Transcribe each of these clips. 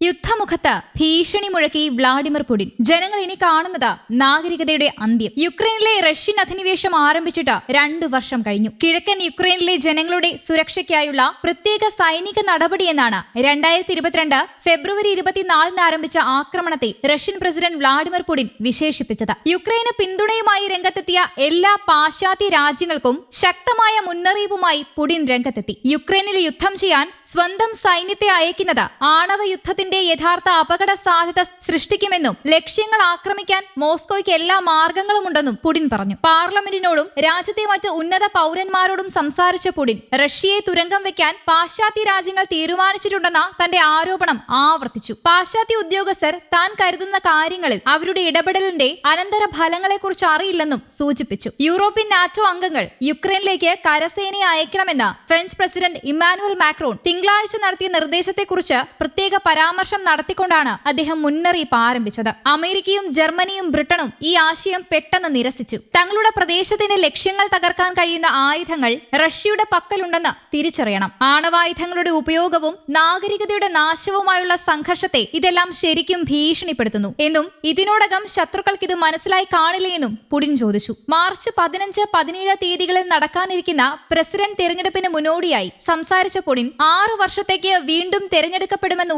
യുദ്ധമുഖത്ത് ഭീഷണി മുഴക്കി Vladimir Putin. ജനങ്ങൾ ഇനി കാണുന്നത് നാഗരികതയുടെ അന്ത്യം. യുക്രൈനിലെ റഷ്യൻ അധിനിവേശം ആരംഭിച്ചിട്ട് രണ്ടു വർഷം കഴിഞ്ഞു. കിഴക്കൻ യുക്രൈനിലെ ജനങ്ങളുടെ സുരക്ഷയ്ക്കായുള്ള പ്രത്യേക സൈനിക നടപടിയെന്നാണ് രണ്ടായിരത്തി ഇരുപത്തിരണ്ട് ഫെബ്രുവരി ഇരുപത്തിനാലിന് ആരംഭിച്ച ആക്രമണത്തെ റഷ്യൻ പ്രസിഡന്റ് വ്ളാഡിമിർ പുടിൻ വിശേഷിപ്പിച്ചത്. യുക്രൈന് പിന്തുണയുമായി രംഗത്തെത്തിയ എല്ലാ പാശ്ചാത്യ രാജ്യങ്ങൾക്കും ശക്തമായ മുന്നറിയിപ്പുമായി പുടിൻ രംഗത്തെത്തി. യുക്രൈനിൽ യുദ്ധം ചെയ്യാൻ സ്വന്തം സൈന്യത്തെ അയക്കുന്നത് ആണവ യുദ്ധത്തിന്റെ യഥാർത്ഥ അപകട സാധ്യത സൃഷ്ടിക്കുമെന്നും ലക്ഷ്യങ്ങൾ ആക്രമിക്കാൻ മോസ്കോയ്ക്ക് എല്ലാ മാർഗങ്ങളുമുണ്ടെന്നും പുടിൻ പറഞ്ഞു. പാർലമെന്റിനോടും രാജ്യത്തെ മറ്റ് ഉന്നത പൗരന്മാരോടും സംസാരിച്ച പുടിൻ റഷ്യയെ തുരങ്കം വെക്കാൻ പാശ്ചാത്യ രാജ്യങ്ങൾ തീരുമാനിച്ചിട്ടുണ്ടെന്ന തന്റെ ആരോപണം ആവർത്തിച്ചു. പാശ്ചാത്യ ഉദ്യോഗസ്ഥർ താൻ കരുതുന്ന കാര്യങ്ങളിൽ അവരുടെ ഇടപെടലിന്റെ അനന്തര ഫലങ്ങളെക്കുറിച്ച് അറിയില്ലെന്നും സൂചിപ്പിച്ചു. യൂറോപ്യൻ നാറ്റോ അംഗങ്ങൾ യുക്രൈനിലേക്ക് കരസേനയെ അയക്കണമെന്ന് ഫ്രഞ്ച് പ്രസിഡന്റ് ഇമ്മാനുവൽ മാക്രോൺ തിങ്കളാഴ്ച നടത്തിയ നിർദ്ദേശത്തെക്കുറിച്ച് പ്രത്യേക പരാമർശം നടത്തിക്കൊണ്ടാണ് അദ്ദേഹം മുന്നറിയിപ്പ് ആരംഭിച്ചത്. അമേരിക്കയും ജർമ്മനിയും ബ്രിട്ടനും ഈ ആശയം പെട്ടെന്ന് നിരസിച്ചു. തങ്ങളുടെ പ്രദേശത്തിന്റെ ലക്ഷ്യങ്ങൾ തകർക്കാൻ കഴിയുന്ന ആയുധങ്ങൾ റഷ്യയുടെ പക്കലുണ്ടെന്ന് തിരിച്ചറിയണം. ആണവായുധങ്ങളുടെ ഉപയോഗവും നാഗരികതയുടെ നാശവുമായുള്ള സംഘർഷത്തെ ഇതെല്ലാം ശരിക്കും ഭീഷണിപ്പെടുത്തുന്നു. എന്നും ഇതിനോടകം ശത്രുക്കൾക്ക് ഇത് മനസ്സിലായി കാണില്ല എന്നും പുടിൻ ചോദിച്ചു. മാർച്ച് പതിനഞ്ച് പതിനേഴ് തീയതികളിൽ നടക്കാനിരിക്കുന്ന പ്രസിഡന്റ് തെരഞ്ഞെടുപ്പിന് മുന്നോടിയായി സംസാരിച്ച പുടിൻ ആറു വർഷത്തേക്ക് വീണ്ടും തെരഞ്ഞെടുക്കപ്പെടുമെന്ന്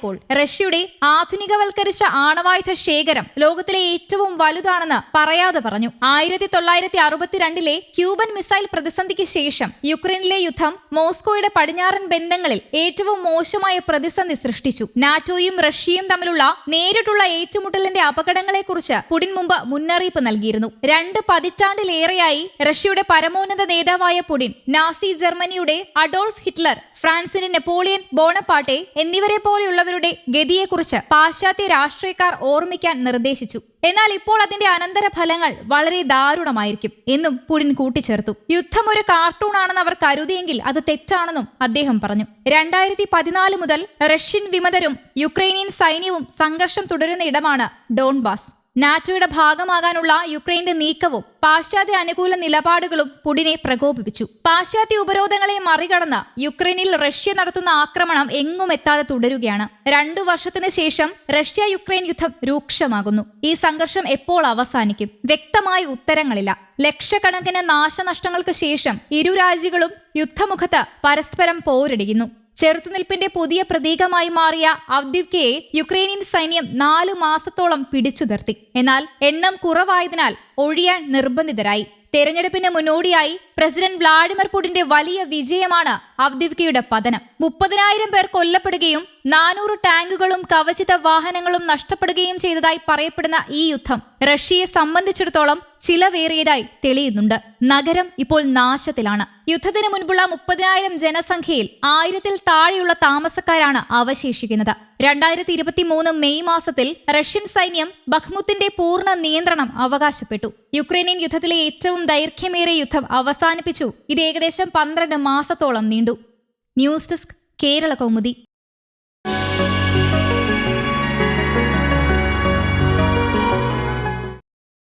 ഉറപ്പായപ്പോൾ റഷ്യയുടെ ആധുനികവൽക്കരിച്ച ആണവായുധ ശേഖരം ലോകത്തിലെ ഏറ്റവും വലുതാണെന്ന് പറയാതെ പറഞ്ഞു. ആയിരത്തി തൊള്ളായിരത്തി അറുപത്തിരണ്ടിലെ ക്യൂബൻ മിസൈൽ പ്രതിസന്ധിക്ക് ശേഷം യുക്രൈനിലെ യുദ്ധം മോസ്കോയുടെ പടിഞ്ഞാറൻ ബന്ധങ്ങളിൽ ഏറ്റവും മോശമായ പ്രതിസന്ധി സൃഷ്ടിച്ചു. നാറ്റോയും റഷ്യയും തമ്മിലുള്ള നേരിട്ടുള്ള ഏറ്റുമുട്ടലിന്റെ അപകടങ്ങളെക്കുറിച്ച് പുടിൻ മുമ്പ് മുന്നറിയിപ്പ് നൽകിയിരുന്നു. രണ്ട് പതിറ്റാണ്ടിലേറെയായി റഷ്യയുടെ പരമോന്നത നേതാവായ പുടിൻ നാസി ജർമ്മനിയുടെ അഡോൾഫ് ഹിറ്റ്ലർ ഫ്രാൻസിന്റെ നെപ്പോളിയൻ ബോണപ്പാട്ടെ എന്നിവരെ പോലെയുള്ളവരുടെ ഗതിയെക്കുറിച്ച് പാശ്ചാത്യ രാഷ്ട്രീയക്കാർ ഓർമ്മിക്കാൻ നിർദ്ദേശിച്ചു. എന്നാൽ ഇപ്പോൾ അതിന്റെ അനന്തര ഫലങ്ങൾ വളരെ ദാരുണമായിരിക്കും എന്നും പുടിൻ കൂട്ടിച്ചേർത്തു. യുദ്ധം ഒരു കാർട്ടൂൺ ആണെന്ന് അവർ കരുതിയെങ്കിൽ അത് തെറ്റാണെന്നും അദ്ദേഹം പറഞ്ഞു. രണ്ടായിരത്തി പതിനാല് മുതൽ റഷ്യൻ വിമതരും യുക്രൈനിയൻ സൈന്യവും സംഘർഷം തുടരുന്ന ഇടമാണ് ഡോൺബാസ്. നാറ്റോയുടെ ഭാഗമാകാനുള്ള യുക്രൈന്റെ നീക്കവും പാശ്ചാത്യ അനുകൂല നിലപാടുകളും പുടിനെ പ്രകോപിപ്പിച്ചു. പാശ്ചാത്യ ഉപരോധങ്ങളെ മറികടന്ന് യുക്രൈനിൽ റഷ്യ നടത്തുന്ന ആക്രമണം എങ്ങും എത്താതെ തുടരുകയാണ്. രണ്ടു വർഷത്തിന് ശേഷം റഷ്യ യുക്രൈൻ യുദ്ധം രൂക്ഷമാകുന്നു. ഈ സംഘർഷം എപ്പോൾ അവസാനിക്കും? വ്യക്തമായ ഉത്തരങ്ങളില്ല. ലക്ഷക്കണക്കിന് നാശനഷ്ടങ്ങൾക്ക് ശേഷം ഇരു രാജ്യങ്ങളും യുദ്ധമുഖത്ത് പരസ്പരം പോരടിക്കുന്നു. ചെറുത്തുനിൽപ്പിന്റെ പുതിയ പ്രതീകമായി മാറിയ അവ്ദിവ്കയെ യുക്രൈനിയൻ സൈന്യം നാലു മാസത്തോളം പിടിച്ചു നിർത്തി എന്നാൽ എണ്ണം കുറവായതിനാൽ ഒഴിയാൻ നിർബന്ധിതരായി. തെരഞ്ഞെടുപ്പിന് മുന്നോടിയായി പ്രസിഡന്റ് വ്ളാഡിമിർ പുടിന്റെ വലിയ വിജയമാണ് അവദിവ്കയുടെ പതനം. മുപ്പതിനായിരം പേർ കൊല്ലപ്പെടുകയും നാനൂറ് ടാങ്കുകളും കവചിത വാഹനങ്ങളും നഷ്ടപ്പെടുകയും ചെയ്തതായി പറയപ്പെടുന്ന ഈ യുദ്ധം റഷ്യയെ സംബന്ധിച്ചിടത്തോളം ചിലവേറിയതായി തെളിയുന്നുണ്ട്. നഗരം ഇപ്പോൾ നാശത്തിലാണ്. യുദ്ധത്തിന് മുൻപുള്ള മുപ്പതിനായിരം ജനസംഖ്യയിൽ ആയിരത്തിൽ താഴെയുള്ള താമസക്കാരാണ് അവശേഷിക്കുന്നത്. രണ്ടായിരത്തി ഇരുപത്തി മൂന്ന് മെയ് മാസത്തിൽ റഷ്യൻ സൈന്യം ബഖ്മുത്തിന്റെ പൂർണ നിയന്ത്രണം അവകാശപ്പെട്ടു. യുക്രൈനിയൻ യുദ്ധത്തിലെ ഏറ്റവും ദൈർഘ്യമേറിയ യുദ്ധം അവസാനിപ്പിച്ചു. ഇത് ഏകദേശം പന്ത്രണ്ട് മാസത്തോളം നീണ്ടു. News desk Kerala Kaumudi.